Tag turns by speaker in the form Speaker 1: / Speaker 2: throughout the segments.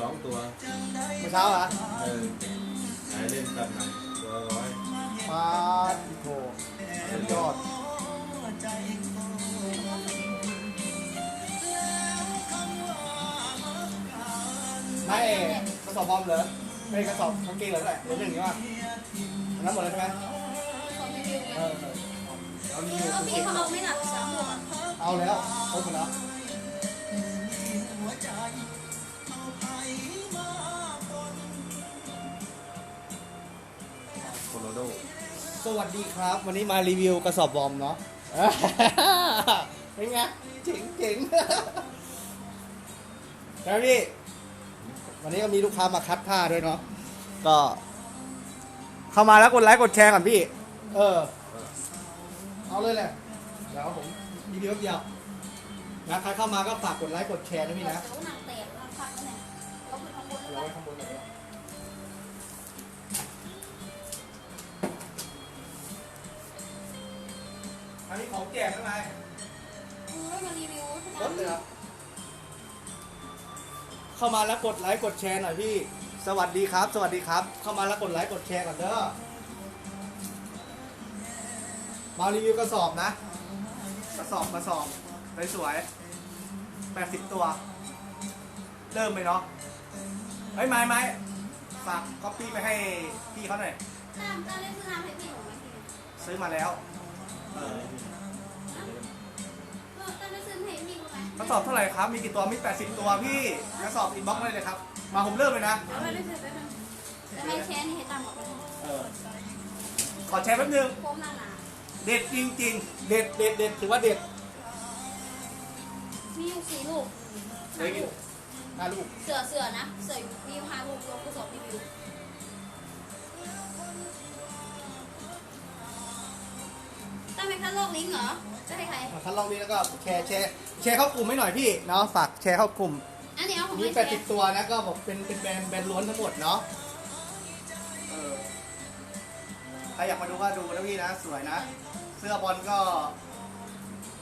Speaker 1: สองตัว
Speaker 2: เมื่อเช้าเหรอ
Speaker 1: เออขายเล่นตัดหนังตัวร้อย
Speaker 2: ปาติโถสุดยอดไม่กระสอบบอมเหรอไม่กระสอบกางเกงเหรอเท่าไหร่เหลือหนึ่งใช่ปะอันนั้นหมดเลยใช่ไหม
Speaker 3: ของรีวิว
Speaker 2: เออเอานี่
Speaker 3: เออพี่เขาเอาไม่หนักสามหมวก
Speaker 2: เอาแล้วครบหมดแล้ว สวัสดีครับ วันนี้มารีวิวกระสอบบอมเนาะเป็นไงเจ๋งเจ๋งแล้วพี่วันนี้ก็มีลูกค้ามาคัดผ้าด้วยเนาะก็ เข้ามาแล้วกดไลค์กดแชร์ก่อนพี่ เออ เอาเลยแหละเดี๋ยวผมรีวิวแป๊บเดียวนะใครเข้ามาก็ฝากกดไลค์กดแชร์นะพี่นะ
Speaker 3: เดี๋ยวหนังเตะแล้วฟังกันเนี่ยเราขึ้นข้างบน
Speaker 2: เอา
Speaker 3: แล้ว
Speaker 2: ไว้
Speaker 3: กัน
Speaker 2: ข้างบนเลย อันนี้ของแจกข้างใน
Speaker 3: เออมารีวิว
Speaker 2: รถเลยครับเข้ามาแล้วกดไลค์กดแชร์หน่อยพี่ สวัสดีครับ สวัสดีครับ เข้ามาแล้วกดไลค์กดแชร์ก่อนเด้อ มารีวิวกระสอบนะ กระสอบกระสอบสวยๆแปดสิบตัว เริ่มเลยเนาะ เฮ้ยไม้ไม้ฝากก๊อปปี้ไปให้พี่เขาหน่อย
Speaker 3: ตามตามเล่นซื้อน้ำให้พี่หนูไหมพี่
Speaker 2: ซื้อมาแล้ว กระสอบเท่าไหร่ครับ มีกี่ตัวมี 80 ตัวพี่กระสอบอินบ็อกซ์ได้เลยครับ มาผมเริ่มเลยนะ
Speaker 3: เดี๋ยวไปเล่นซื้อไปนึงจะให้แชร์นี่ให้ตามบอกไป
Speaker 2: เออ ขอแชร์แป๊บนึง
Speaker 3: โค้งหน้าหนา
Speaker 2: เด็ดจริงๆ เด็ดเด็ดเด็ดถือว่าเด็ด
Speaker 3: มีอยู่สี่ลูก
Speaker 2: เดี๋ยวกินห้าลูก
Speaker 3: เสือเสือนะ เสือมีอยู่ห้าลูกรวมกระสอบรีวิว ตั้งเป็นขั้นโลกลิงก์เหรอ จะให้ใคร
Speaker 2: ท่านลองนี้แล้วก็แชร์แชร์แชร์เข้ากลุ่มให้หน่อยพี่เนาะฝากแชร์เข้ากลุ่ม
Speaker 3: อันนี้เอาของ
Speaker 2: มี
Speaker 3: ไม่แชร์
Speaker 2: 80ตัวนะก็บอกเป็นเป็นแบรนด์แบรนด์ล้วนทั้งหมดเนาะเออใครอยากมาดูก็ดูนะพี่นะ สวยนะ เสื้อบอลก็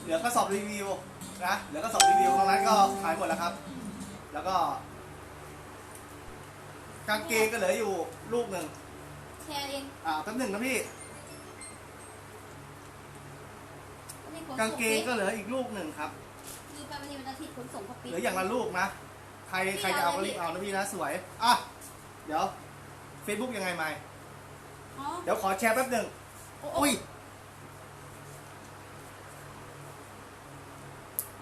Speaker 2: เหลือกระสอบรีวิวนะเหลือกระสอบรีวิวตรงนั้นก็ขายหมดแล้วครับ แล้วก็กางเกงก็เหลืออยู่ลูกหนึ่ง
Speaker 3: แชร์เอง
Speaker 2: อ่าแป๊บหนึ่งนะพี่ กาง
Speaker 3: ส่ง
Speaker 2: เกงก็เหลืออีกลูกหนึ่งครับ
Speaker 3: คือไปวันนี้วันอาทิตย์ขนส่งเขาปิด
Speaker 2: เหลืออย่างละลูกนะ ใครใครจะเอาก็รีบเอานะพี่นะสวย อะ เดี๋ยว Facebook ยังไงไหม
Speaker 3: อ๋อ
Speaker 2: เดี๋ยวขอแชร์แป๊บหนึ่ง
Speaker 3: โอ้
Speaker 2: อุ้ย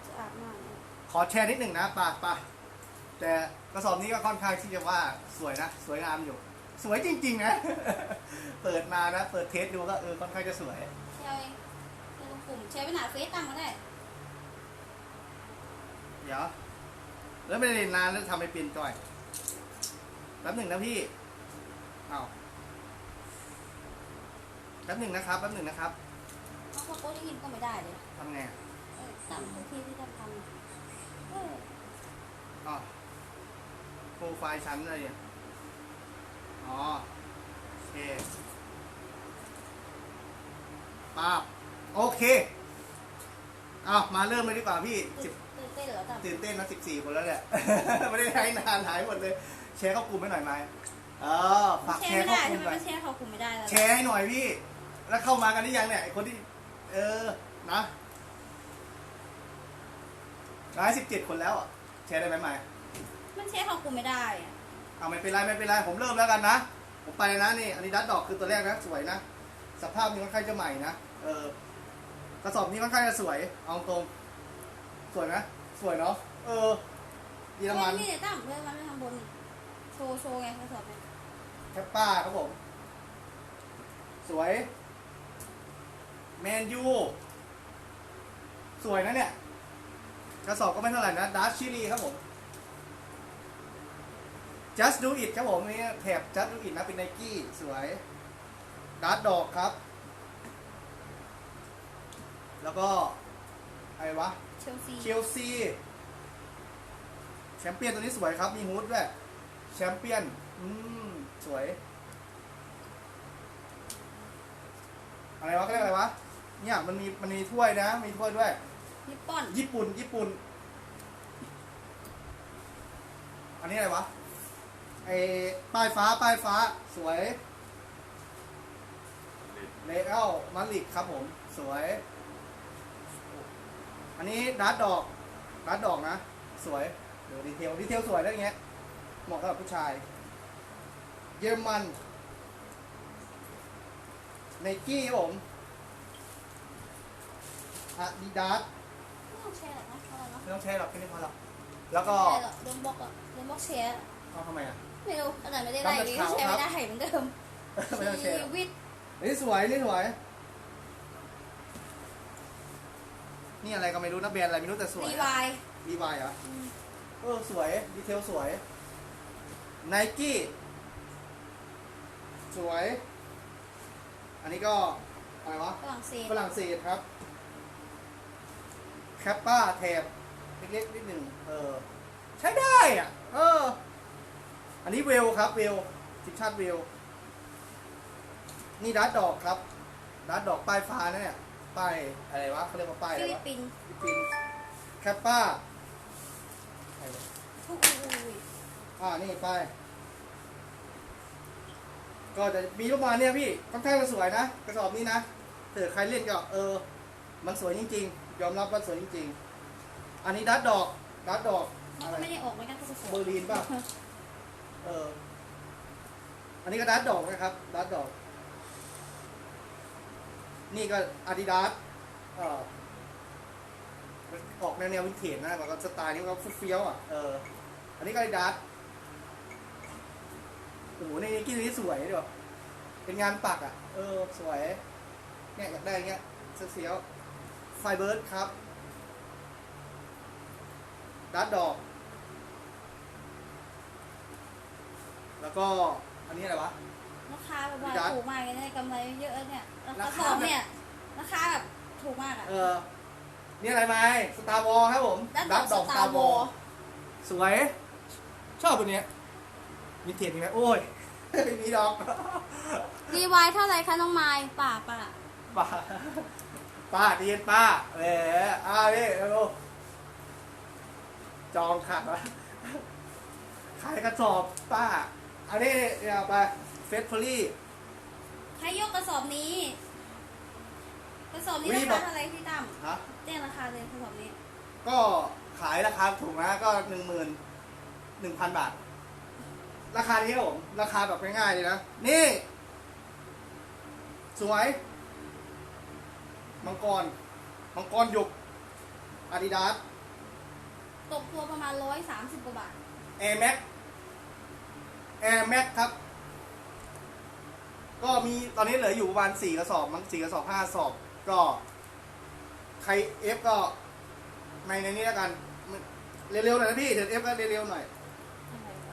Speaker 3: จะอาบน้ำเนี่ย
Speaker 2: ขอแชร์นิดหนึ่งนะป่ะป่ะแต่กระสอบนี้ก็ค่อนข้างที่จะว่าสวยนะ สวยงามอยู่ สวยจริง ๆ นะ เปิดมานะ เปิดเทสดูก็เออค่อนข้างจะสวย
Speaker 3: แชร์เองใน ลงกลุ่มแชร์ไปหนาเฟซตั้งก็ได้
Speaker 2: เดี๋ยว แล้วไม่ได้เรียนนานแล้วทำไมเปลี่ยนจ่อย แป๊บหนึ่งนะพี่ เอาแป๊บหนึ่งนะครับ แป๊บหนึ่งนะครับ
Speaker 3: เพราะว่าโค้ดได้ยินก็ไม่ได้เลย
Speaker 2: ทำไงอะ
Speaker 3: เออตั้งทุกทีที่ตั้งทำเออ
Speaker 2: อ๋อโปรไฟล์ชั้นอะไรอะอ๋อ โอเคป้าบ โอเคเอามาเริ่มเลยดีกว่าพี่สิบ
Speaker 3: ตื่นเต้นเหรอตั้ง
Speaker 2: ตื่นเต้นนะสิบสี่คนแล้วเนี่ย ไม่ได้ใช้นานหายหมดเลย แชร์เข้ากลุ่มให้หน่อยไหมเออฝาก
Speaker 3: แช
Speaker 2: แช
Speaker 3: ร์
Speaker 2: ร์
Speaker 3: ไม่
Speaker 2: เข้า
Speaker 3: ได้
Speaker 2: กลุ่
Speaker 3: ทำ
Speaker 2: ม
Speaker 3: ไม
Speaker 2: ไป
Speaker 3: ไม่แชร์เขากลุ่มไม่ได้แล้ว
Speaker 2: แชร์ให้หน่อยพี่ แล้วเข้ามากันได้ยังเนี่ยไอคนที่ เออ นะร้ายสิบเจ็ดคนแล้วอะ แชร์ได้ไหมไหม
Speaker 3: มันแชร์เขากลุ่มไม่ได้อะ
Speaker 2: เอาไม่เป็นไรไม่เป็นไร ผมเริ่มแล้วกันนะ ผมไปเลยนะนี่อันนี้ดัดดอกคือตัวแรกนะ สวยนะ สภาพนี้ค่อนข้างจะใหม่นะ เออ กระสอบนี้ค่อนข้างจะสวย เอาตรงสวยไหมสวยเนาะ เออเยอรมัน
Speaker 3: นี่เนี่ยตั้งเพื่อมันไม่ทำบน โชว์โชว์ไงเขาสอบเนี่ย
Speaker 2: แคปป้าครับผม สวย แมนยู สวยนะเนี่ย กระสอบก็ไม่เท่าไหร่นะดัชชิลีครับผม just do it ครับผมนี่แถบ just do it นะเป็นไนกี้ สวยดัชดอกครับ แล้วก็อะไรวะ
Speaker 3: เชลซี
Speaker 2: เชลซีแชมเปี้ยนตัวนี้สวยครับ มีฮูดด้วยแชมเปี้ยน อืม สวย อะไรวะเขาเรียกอะไรวะ เนี่ย มันมี มันมีถ้วยนะ มีถ้วยด้วย
Speaker 3: นิปปอน
Speaker 2: ญี่ปุ่น ญี่ปุ่น อันนี้อะไรวะฟไอ้ป้ายฟ้า ป้ายฟ้า สวย เลเอลมาลิกครับผม สวย อันนี้ดัดดอกดัดดอกนะ สวยเดี๋ยวดีเทลดีเทลสวยแล้วอย่างเงี้ยเหมาะสำหรับผู้ชาย เยอรมันไนกี้ครับผมอาดิดาส
Speaker 3: ไม่ต้องแชร์หรอกนะพอแล้วเนาะ
Speaker 2: ไม่ต้องใช้หรอกแค่นี้พอหรอกแล้วก็
Speaker 3: แชร์หรอกโดนบล็อกอะโดนบล็อกแชร์
Speaker 2: เอาทำไมอะ
Speaker 3: ไม่รู้ขนาดไม่ได้ไล่เลย
Speaker 2: ตาม
Speaker 3: แช
Speaker 2: แต่
Speaker 3: ร์
Speaker 2: ข่าว
Speaker 3: ไม่ได้เหมือนเดิม
Speaker 2: ไม่ต้องแชร์หรอก
Speaker 3: ชีวิต
Speaker 2: นี่สวยนี่สวย นี่อะไรก็ไม่รู้นะแบรนด์อะไรไม่รู้แต่สวย
Speaker 3: รีวาย
Speaker 2: รีวายเหรอเออสวยดีเทลสวยไนกี้สวย อันนี้ก็อะไรวะ
Speaker 3: ฝรั่งเศส
Speaker 2: ฝรั่งเศสครับแคปป้าแถบเล็กๆนิดหนึ่งเออ ใช้ได้อะ เออ อันนี้เวลครับเวลทีมชาติเวล นี่ดัดดอกครับดัดดอกป้ายฟ้านะเนี่ย ป้ายอะไรวะเขาเรียกว่าป้ายอะไร
Speaker 3: ฟิลิป
Speaker 2: วะ
Speaker 3: ปินส์
Speaker 2: ฟิลิปปินส์แคปป้าอะไรวะ
Speaker 3: อุ้ย
Speaker 2: อ่านี่ป้ายก็จะมีประมาณเนี้ยพี่ค่อนข้างจะสวยนะกระสอบนี้นะเผื่อใครเล่นก็เออ มันสวยจริง ๆ ยอมรับว่าสวยจริง ๆ อันนี้ดัดดอกดัดดอก
Speaker 3: มัน
Speaker 2: อะไร
Speaker 3: ก็ไม่ได้ออกเหมือนกันทุกคน
Speaker 2: เบอร์ลินป่ะ เออ อันนี้ก็ดัดดอกนะครับดัดดอก นี่ก็อาดิดาสออกแนวแนววินเทจนะแบบว่าสไตล์นี้ก็ฟุตเฟี้ยวอะเอออันนี้ก็อาดิดาสโอ้โหในกี้นี้สวยเดี๋ยวเป็นงานปักอะ เออ สวยเนี่ยอยากได้เงี้ยเสียวไฟเบิร์ดครับดัดดอก แล้วก็อันนี้อะไรวะ
Speaker 3: ราคาแบบว่า
Speaker 2: Adidas
Speaker 3: ถูกมากเลยนะกำไรเยอะเนี่ยรา
Speaker 2: รา
Speaker 3: คา
Speaker 2: คา
Speaker 3: สอบเนี่ยราคาแบบถูกมากอะ
Speaker 2: เออนี่อะไรไหมสตาร์วอลครับผม
Speaker 3: ด้านดอกสตาร์วอล
Speaker 2: สวย ชอบตัวเนี้ยมีเทียนไหมโอ้ยไม่มีดอก
Speaker 3: รีวายเท่าไหร่คะน้องไม้ป่าป่า
Speaker 2: ป้าป้าดีเย็นป้าแหมอ้าวนี่เร็วจองขาดวะขายกระสอบป้าอันนี้เนี่ยเอาไป เฟสฟอรี่
Speaker 3: ให้ยกกระสอบนี้ กระสอบนี้
Speaker 2: อุ๊ย
Speaker 3: รา
Speaker 2: บอ
Speaker 3: คากเท่าไหร่พี่ตั้ม
Speaker 2: ฮะ
Speaker 3: แจ้งราคาเลยกระสอบนี้
Speaker 2: ก็ขายราคาถูกนะก็หนึ่งหมื่นหนึ่งพันบาท ราคานี้ครับผม ราคาแบบง่ายๆเลยนะ นี่ สวย มังกร มังกรหยกอาดิดาส
Speaker 3: ตกตัวประมาณร้อยสามสิบกว่าบาท
Speaker 2: แอร์แม็กแอร์แม็กครับ ก็มีตอนนี้เหลืออยู่ประมาณสี่กระสอบมั้งสี่กระสอบห้ากระสอบ ก็ ใครเอฟก็ในในนี้แล้วกัน เร็วๆหน่อยนะพี่เดี๋ยวเอฟก็เร็วๆหน่อย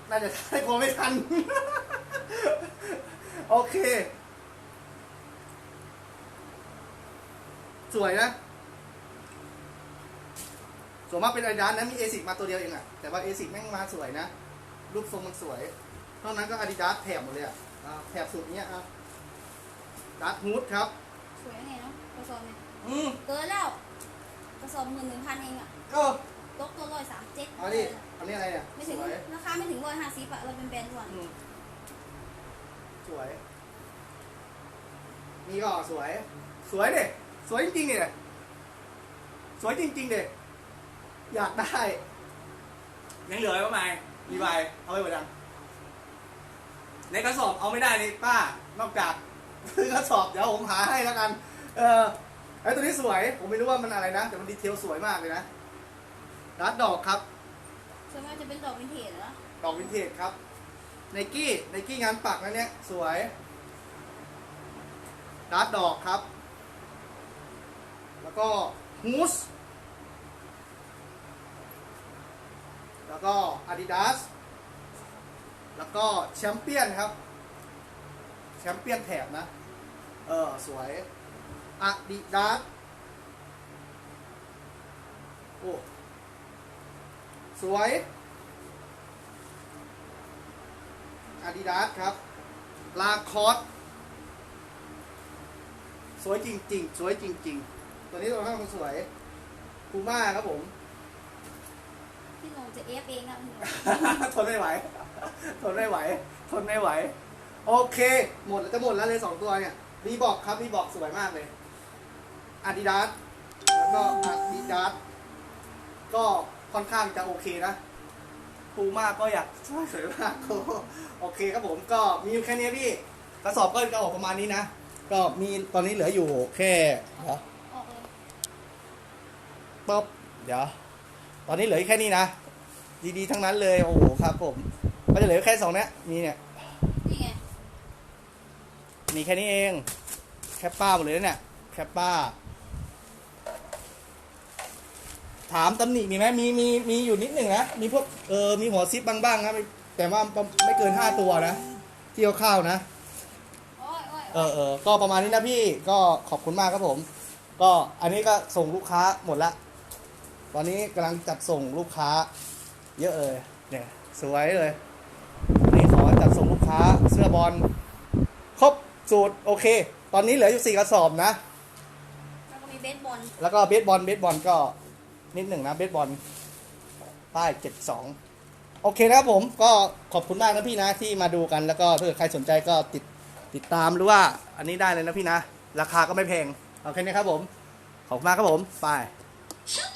Speaker 2: น่าจะได้กลัวไม่ทัน โอเค สวยนะส่วนมากเป็นไอดานนะมีเอซิกมาตัวเดียวเองอะแต่ว่าเอซิกแม่งมาสวยนะ รูปทรงมันสวยเท่านั้นก็อาดิดาสแถบหมดเลยอะแถบสุดเนี้ยอะ ดัตฮูดครับ
Speaker 3: สวยไงเนาะกระสอบเนี่ย
Speaker 2: อืม
Speaker 3: เกินแล้วกระสอบหมื่นหนึ่งพันเองอะ
Speaker 2: ก็
Speaker 3: ตกตัวร้อยสามเจ็ด
Speaker 2: เอาดิอันนี้อะไรเนี่ย
Speaker 3: ไม่
Speaker 2: ส
Speaker 3: ถึง
Speaker 2: วย
Speaker 3: ราคาไม่ถึงร้อยห้าสิบอะเราเป็นแบรนด์ส่วน
Speaker 2: อืมสวย นี่ก็สวย สวยเด็สวยจริงๆเนี่ยสวยจริงๆเด็อยากได้ยังเหลือไว้ประมาณรีไวเอาไปหมดยังในกระสอบเอาไม่ได้นี่ป้านอกจาก ซื้อกระสอบเดี๋ยวผมหาให้แล้วกัน เออไอ้ตัวนี้สวย ผมไม่รู้ว่ามันอะไรนะ แต่มันดีเทลสวยมากเลยนะรัดดอกครับ
Speaker 3: ส่วนมากจะเป็นดอกวินเทจเหรอ
Speaker 2: ดอกวินเทจครับไนกี้ไนกี้งานปักนะเนี่ยสวยดาร์ดดอกครับ แล้วก็ฮูสแล้วก็ Adidas แล้วก็แชมเปี้ยนครับ แชมเปี้ยนแถบนะ เออ สวย Adidas โอ้ สวยอาดิดาสครับ ลาคอสสวยจริง ๆ สวยจริง ๆ ตัวนี้ตัวข้างมันสวยพูม่าครับผม
Speaker 3: พี่หนงจะเอฟเองนะพี่หนง
Speaker 2: ทนไม่ไหว ทนไม่ไหว ทนไม่ไหว โอเค หมดแล้วจะหมดแล้วเลยสองตัวเนี่ย รีบอกครับรีบอกสวยมากเลยอาดิดาสแล้วก็อาดิดาสก็ค่อนข้างจะโอเคนะปูมากก็อยากสวยสวยมากโอเคครับผมก็มีอยู่แค่นี้พี่กระสอบก็จะออกประมาณนี้นะ ก็มีตอนนี้เหลืออยู่แค่เดี๋ยว
Speaker 3: อ
Speaker 2: ป๊บเดี๋ยว ตอนนี้เหลือแค่นี้นะ ดีๆ ทั้งนั้นเลย โอ้โหครับผม ก็จะเหลือแค่สองเนี้ยมีเนี่ย มีแค่นี้เอง แคปป้าหมดเลยเนี่ย แคปป้า ถามตำหนิมีไหมมีมีมีอยู่นิดหนึ่งนะ มีพวกเออมีหัวซิปบ้างๆนะแต่ว่าไม่เกินห้าตัวนะ ที่เอาข้าวนะ เออเออก็ประมาณนี้นะพี่ ก็ขอบคุณมากครับผม ก็อันนี้ก็ส่งลูกค้าหมดละ ตอนนี้กำลังจัดส่งลูกค้า เยอะเลยเนี่ยสวยเลยนี่ขอจัดส่งลูกค้าเสื้อบอลครบ สูตรโอเค ตอนนี้เหลืออยู่สี่กระสอบนะ
Speaker 3: แล้วก็มีเบสบอล
Speaker 2: แล้วก็เบสบอลเบสบอลก็นิดหนึ่งนะเบสบอลป้ายเจ็ดสองโอเคนะครับผมก็ขอบคุณมากนะพี่นะที่มาดูกันแล้วก็ถ้าเกิดใครสนใจก็ติดติดตามหรือว่าอันนี้ได้เลยนะพี่นะ ราคาก็ไม่แพงโอเคนะครับผม ขอบคุณมากครับผมไป
Speaker 3: ชุด